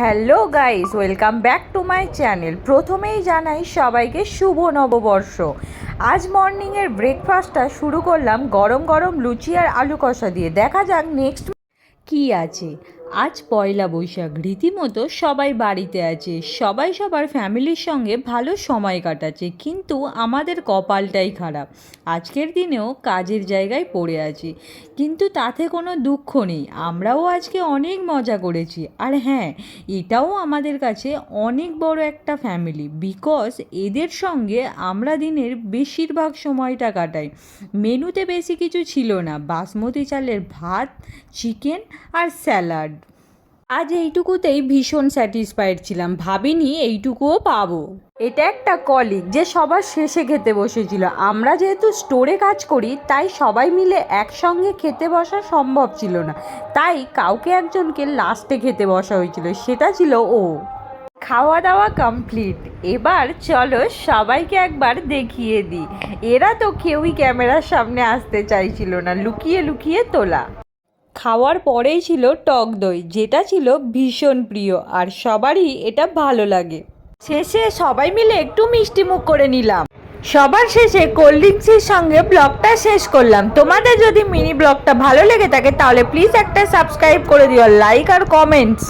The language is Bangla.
Hello guys, welcome back to my channel. প্রথমেই জানাই সবাইকে শুভ নববর্ষ। আজ মর্নিংয়ের ব্রেকফাস্টটা শুরু করলাম গরম গরম লুচি আর আলু কষা দিয়ে। দেখা যাক নেক্সট কি আছে। আজ পয়লা বৈশাখ, রীতিমতো সবাই বাড়িতে আছে। সবাই সবার ফ্যামিলির সঙ্গে ভালো সময় কাটাচ্ছে, কিন্তু আমাদের কপালটাই খারাপ। আজকের দিনেও কাজের জায়গায় পড়ে আছি, কিন্তু তাতে কোনো দুঃখ নেই। আমরাও আজকে অনেক মজা করেছি। আর হ্যাঁ এটাও আমাদের কাছে অনেক বড় একটা ফ্যামিলি বিকজ এদের সঙ্গে আমরা দিনের বেশিরভাগ সময়টা কাটাই। মেনুতে বেশি কিছু ছিল না। বাসমতি চালের ভাত, চিকেন আর স্যালাড। আজ এইটুকুতেই ভীষণ স্যাটিসফাইড ছিলাম। ভাবিনি এইটুকুও পাবো। এটা একটা কলিগ যে সবার শেষে খেতে বসেছিল। আমরা যেহেতু স্টোরে কাজ করি, তাই সবাই মিলে একসঙ্গে খেতে বসা সম্ভব ছিল না। তাই কাউকে একজনকে লাস্টে খেতে বসা হয়েছিল, সেটা ছিল ও। খাওয়া দাওয়া কমপ্লিট এবার চলো সবাইকে একবার দেখিয়ে দিই। এরা তো কেউই ক্যামেরার সামনে আসতে চাইছিল না। লুকিয়ে লুকিয়ে তোলা। খাওয়ার পরেই ছিল টক দই, যেটা ছিল ভীষণ প্রিয় আর সবারই এটা ভালো লাগে। শেষে সবাই মিলে একটু মিষ্টি মুখ করে নিলাম। সবার শেষে কোল্ড ড্রিঙ্কসের সঙ্গে ব্লগটা শেষ করলাম। তোমাদের যদি মিনি ব্লগটা ভালো লেগে থাকে, তাহলে প্লিজ একটা সাবস্ক্রাইব করে দিও লাইক আর কমেন্টস